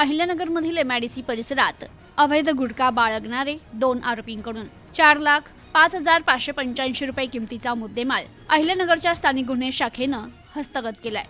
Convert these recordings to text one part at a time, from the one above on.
अहिल्यानगरमधील MIDC परिसरात अवैध गुटखा बाळगणारे दोन आरोपींकडून चार लाख पाच हजार पाचशे पंच्याऐंशी रुपये किमतीचा मुद्देमाल अहिल्यानगरच्या स्थानिक गुन्हे शाखेनं हस्तगत केलाय.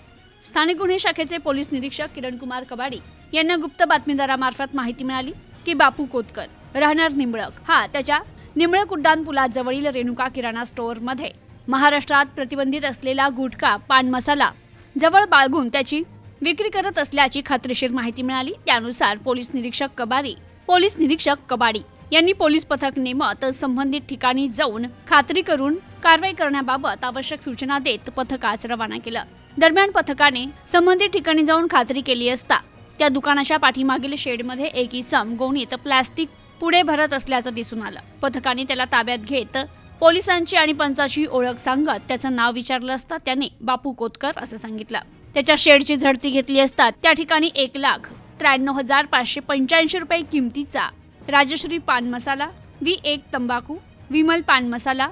स्थानिक गुन्हे शाखेचे पोलीस निरीक्षक किरण कुमार कबाडी यांना गुप्त बातमीदारामार्फत माहिती मिळाली की बापू कोतकर राहणार निंबळक. हा त्याच्या निंबळक उड्डाण पुलाजवळील रेणुका किराणा स्टोअरमध्ये महाराष्ट्रात प्रतिबंधित असलेला गुटखा पान मसाला जवळ बाळगून त्याची विक्री करत असल्याची खात्रीशीर माहिती मिळाली. त्यानुसार पोलीस निरीक्षक कबाडी पोलीस निरीक्षक कबाडी यांनी पोलीस पथक नेमत संबंधित ठिकाणी जाऊन खात्री करून कारवाई करण्याबाबत आवश्यक सूचना देत पथकास रवाना केलं. दरम्यान पथकाने संबंधित ठिकाणी जाऊन खात्री केली असता त्या दुकानाच्या पाठीमागील शेडमध्ये एक इसम गोणीत प्लास्टिक पुढे भरत असल्याचं दिसून आलं. पथकाने त्याला ताब्यात घेत पोलिसांची आणि पंचाची ओळख सांगत त्याचं नाव विचारलं असता त्याने बापू कोतकर असं सांगितलं. त्याच्या शेडची झडती घेतली असता त्या ठिकाणी एक लाख त्र्याण्णव हजार पाचशे पंच्याऐंशी रुपये किमतीचा राजश्री पान मसाला वी एक तंबाखू विमल पान मसाला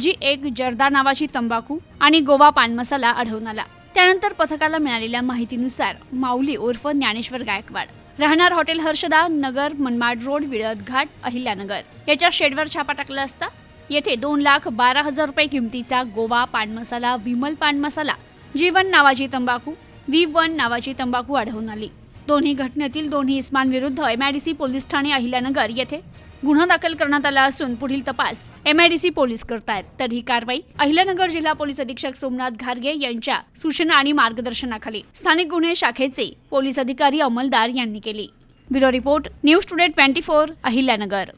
जी एक जर्दा नावाची तंबाखू आणि गोवा पान मसाला आढळून आला. त्यानंतर पथकाला मिळालेल्या माहितीनुसार माऊली उर्फ ज्ञानेश्वर गायकवाड राहणार हॉटेल हर्षदा नगर मनमाड रोड विळद घाट अहिल्यानगर. याच्या शेडवर छापा टाकला असता येथे दोन लाख बारा हजार रुपये किमतीचा गोवा पान मसाला विमल पान मसाला जीवन नावाची तंबाखू व्ही वन नावाची तंबाखू आढळून आली. दोन्ही घटनेतील दोन्ही इस्मांविरुद्ध एमआयडीसी पोलीस ठाणे अहिल्यानगर येथे गुन्हा दाखल करण्यात आला असून पुढील तपास एमआयडीसी पोलीस करतायत. तर ही कारवाई अहिल्यानगर जिल्हा पोलीस अधीक्षक सोमनाथ घारगे यांच्या सूचना आणि मार्गदर्शनाखाली स्थानिक गुन्हे शाखेचे पोलीस अधिकारी अंमलदार यांनी केली. Bureau report news today twenty four Ahilyanagar.